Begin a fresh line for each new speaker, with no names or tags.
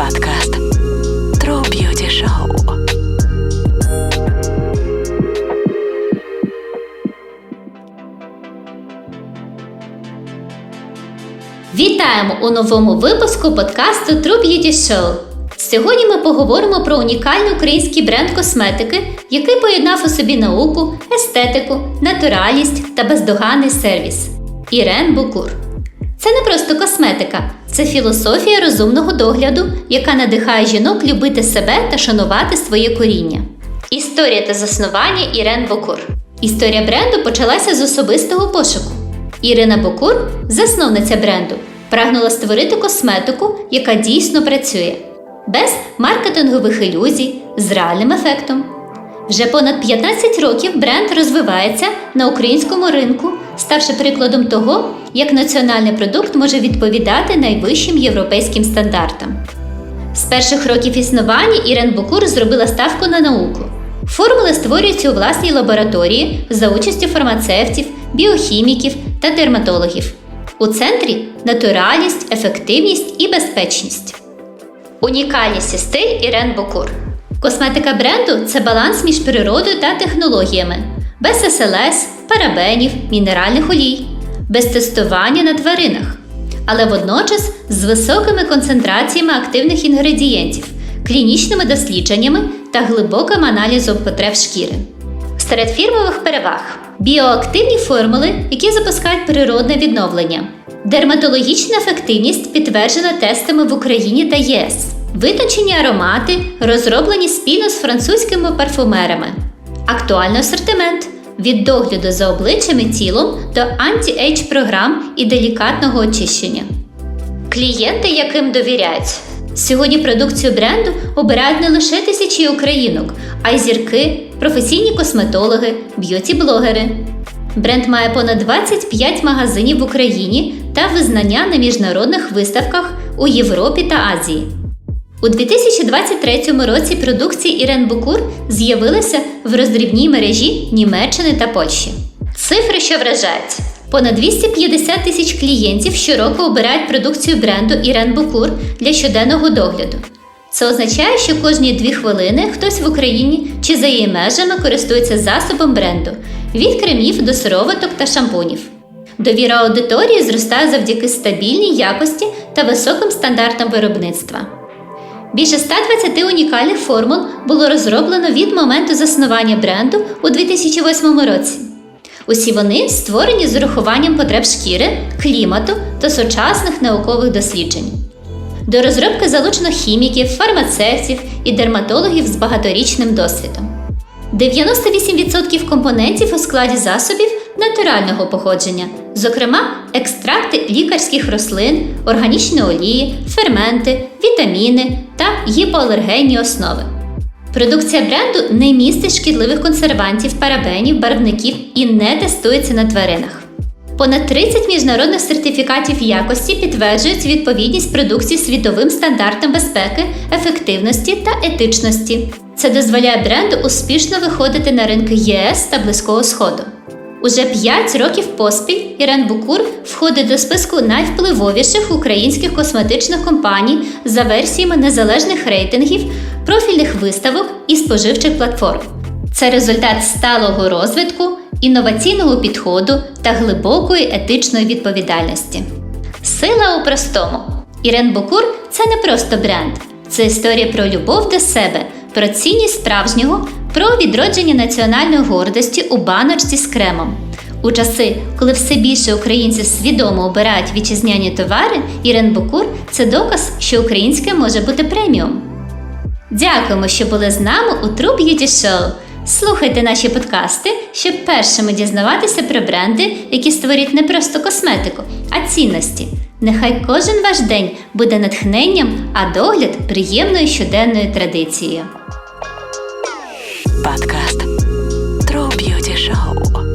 Подкаст True Beauty Show.
Вітаємо у новому випуску подкасту True Beauty Show. Сьогодні ми поговоримо про унікальний український бренд косметики, який поєднав у собі науку, естетику, натуральність та бездоганний сервіс. Ірен Букур. Це не просто косметика, це філософія розумного догляду, яка надихає жінок любити себе та шанувати своє коріння. Історія та заснування Ірен Букур. Історія бренду почалася з особистого пошуку. Ірина Бокур, засновниця бренду, прагнула створити косметику, яка дійсно працює, без маркетингових ілюзій, з реальним ефектом. Вже понад 15 років бренд розвивається на українському ринку, ставши прикладом того, як національний продукт може відповідати найвищим європейським стандартам. З перших років існування Ірен Букур зробила ставку на науку. Формули створюються у власній лабораторії за участю фармацевтів, біохіміків та дерматологів. У центрі натуральність, ефективність і безпечність. Унікальність і стиль Ірен Букур. Косметика бренду це баланс між природою та технологіями, без СЛС, парабенів, мінеральних олій, без тестування на тваринах, але водночас з високими концентраціями активних інгредієнтів, клінічними дослідженнями та глибоким аналізом потреб шкіри. Серед фірмових переваг біоактивні формули, які запускають природне відновлення, дерматологічна ефективність підтверджена тестами в Україні та ЄС, витончені аромати, розроблені спільно з французькими парфумерами, актуальний асортимент від догляду за обличчям і тілом до анті-ейдж програм і делікатного очищення. Клієнти, яким довіряють. Сьогодні продукцію бренду обирають не лише тисячі українок, а й зірки, професійні косметологи, б'юті-блогери. Бренд має понад 25 магазинів в Україні та визнання на міжнародних виставках у Європі та Азії. У 2023 році продукція Ірен Букур з'явилася в роздрібній мережі Німеччини та Польщі. Цифри, що вражають. Понад 250 тисяч клієнтів щороку обирають продукцію бренду Ірен Букур для щоденного догляду. Це означає, що кожні дві хвилини хтось в Україні чи за її межами користується засобом бренду від кремів до сироваток та шампунів. Довіра аудиторії зростає завдяки стабільній якості та високим стандартам виробництва. Більше 120 унікальних формул було розроблено від моменту заснування бренду у 2008 році. Усі вони створені з урахуванням потреб шкіри, клімату та сучасних наукових досліджень. До розробки залучено хіміків, фармацевтів і дерматологів з багаторічним досвідом. 98% компонентів у складі засобів натурального походження, зокрема, екстракти лікарських рослин, органічні олії, ферменти, вітаміни та гіпоалергенні основи. Продукція бренду не містить шкідливих консервантів, парабенів, барвників і не тестується на тваринах. Понад 30 міжнародних сертифікатів якості підтверджують відповідність продукції світовим стандартам безпеки, ефективності та етичності. Це дозволяє бренду успішно виходити на ринки ЄС та Близького Сходу. Уже 5 років поспіль Ірен Букур входить до списку найвпливовіших українських косметичних компаній за версіями незалежних рейтингів, профільних виставок і споживчих платформ. Це результат сталого розвитку, інноваційного підходу та глибокої етичної відповідальності. Сила у простому. Ірен Букур це не просто бренд, це історія про любов до себе, про цінність справжнього, про відродження національної гордості у баночці з кремом. У часи, коли все більше українців свідомо обирають вітчизняні товари, Ірен Букур це доказ, що українське може бути преміум. Дякуємо, що були з нами у True Beauty Show. Слухайте наші подкасти, щоб першими дізнаватися про бренди, які створюють не просто косметику, а цінності. Нехай кожен ваш день буде натхненням, а догляд приємною щоденною традицією.
Подкаст True Beauty Show.